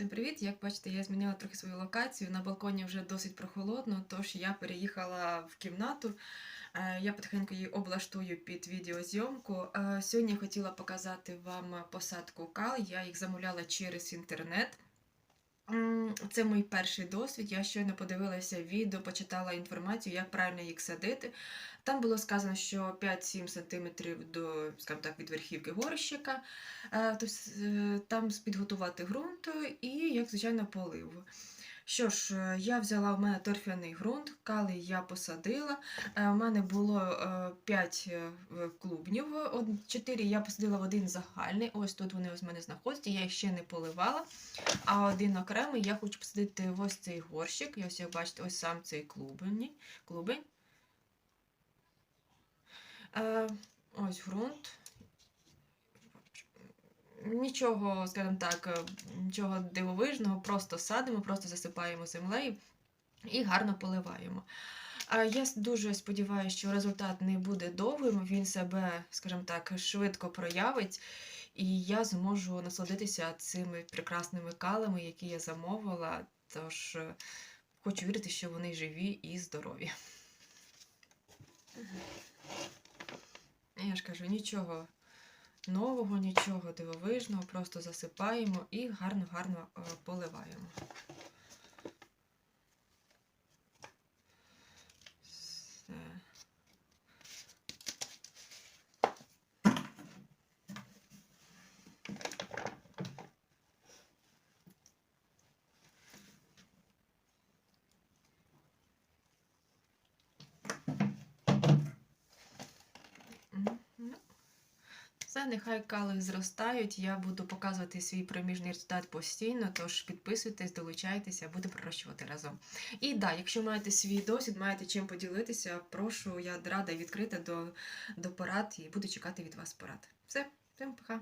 Всім привіт! Як бачите, я змінила трохи свою локацію. На балконі вже досить прохолодно, тож я переїхала в кімнату. Е, Я потихеньку її облаштую під відеозйомку. Е, Сьогодні я хотіла показати вам посадку кал. Я їх замовляла через інтернет. Це мій перший досвід. Я щойно подивилася відео, почитала інформацію, як правильно їх садити. Там було сказано, що 5-7 см до, скажімо так, від верхівки горщика. Е, е, там підготувати ґрунт і, як звичайно, полив. Що ж, е, я взяла в мене торфяний ґрунт, кали я посадила. Е, У мене було 5 клубнів, 4 я посадила в один загальний. Ось тут вони ось в мене знаходяться, я їх ще не поливала. А один окремий я хочу посадити в ось цей горщик. І ось як бачите, ось сам цей клубень. клубень. Е, Ось ґрунт. Нічого, скажімо так, е, нічого дивовижного, просто садимо, просто засипаємо землею і гарно поливаємо. Я дуже сподіваюся, що результат не буде довгим, він себе, скажімо так, швидко проявить, і я зможу насолодитися цими прекрасними калами, які я замовила. Тож е, хочу вірити, що вони живі і здорові. Я ж кажу, нічого нового, нічого дивовижного, просто засипаємо і гарно-гарно е, поливаємо. Все, нехай кали зростають. Я буду показувати свій проміжний результат постійно, тож підписуйтесь, долучайтеся, будемо пророщувати разом. І да, якщо маєте свій досвід, маєте чим поділитися, прошу, я рада відкрита до, до порад і буду чекати від вас порад. Все, всім пока.